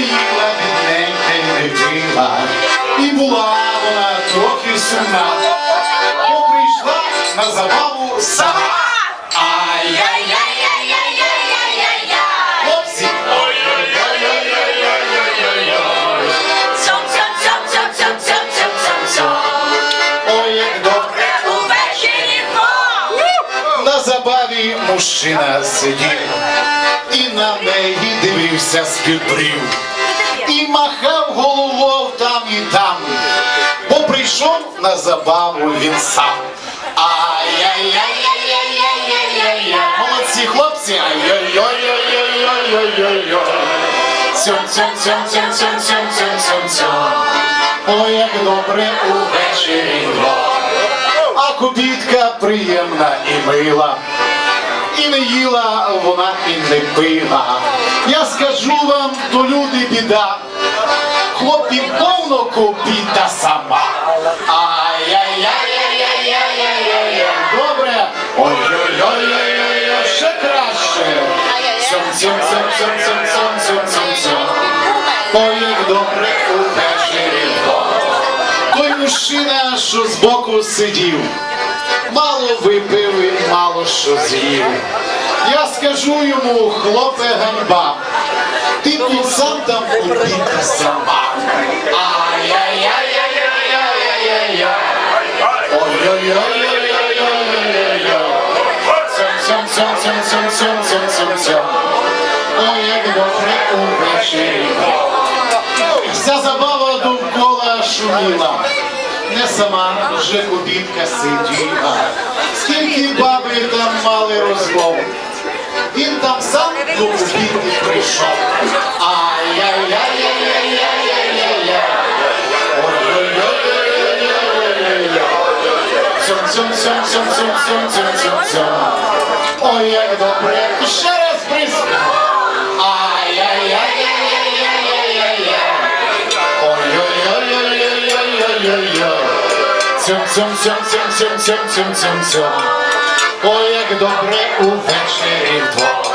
їла, бідненька не пила, і була вона трохи сумна, бо прийшла на забаву сама. Мужчина сидів з брів. І махав головою там і там, бо прийшов на забаву він сам. Ай-яй-яй-яй-яй-яй-яй-яй. Молодці хлопці, ай-яй-яй-яй-яй-яй-яй-яй. Цьом. Ой, як добре увечері. А кубітка приємна і мила. Не їла вона і не пила. Я скажу вам, то люди біда. Хлопці повно кубіта сама. Ай-яй-яй-яй-яй-яй-яй-яй. Добре. Ой-ой-ой-ой-ой, ще краще. Цьом, цьом. Ой, як добре увечері. Той мужчина, що збоку сидів, мало випив і мало що з'їв. Я скажу йому, хлопе ганьба, ти тут сам там убіта сама. Ай-яй-яй-яй-яй-яй-яй-яй. Ой-ой-ой-ой-ой-ой-ой-ой. Цьом, цьом, цьом, цьом, цьом, цьом, цьом, цьом. Ой, як добре увечері. Вся забава довкола шуміла. Не сама вже кубітка сиділа. Скільки баби там мали розмов. Він там сам до кубітки прийшов. Ай-яй-яй-яй-яй-яй-яй-яй. Ой-ой-ой-ой-ой-ой-ой-ой. Ой-ой-ой-ой-ой-ой-ой-ой. Цьом, цьом, цьом, цьом, цьом, цьом, цьом, цьом, цьом. Ой, як добре увечері вдвох.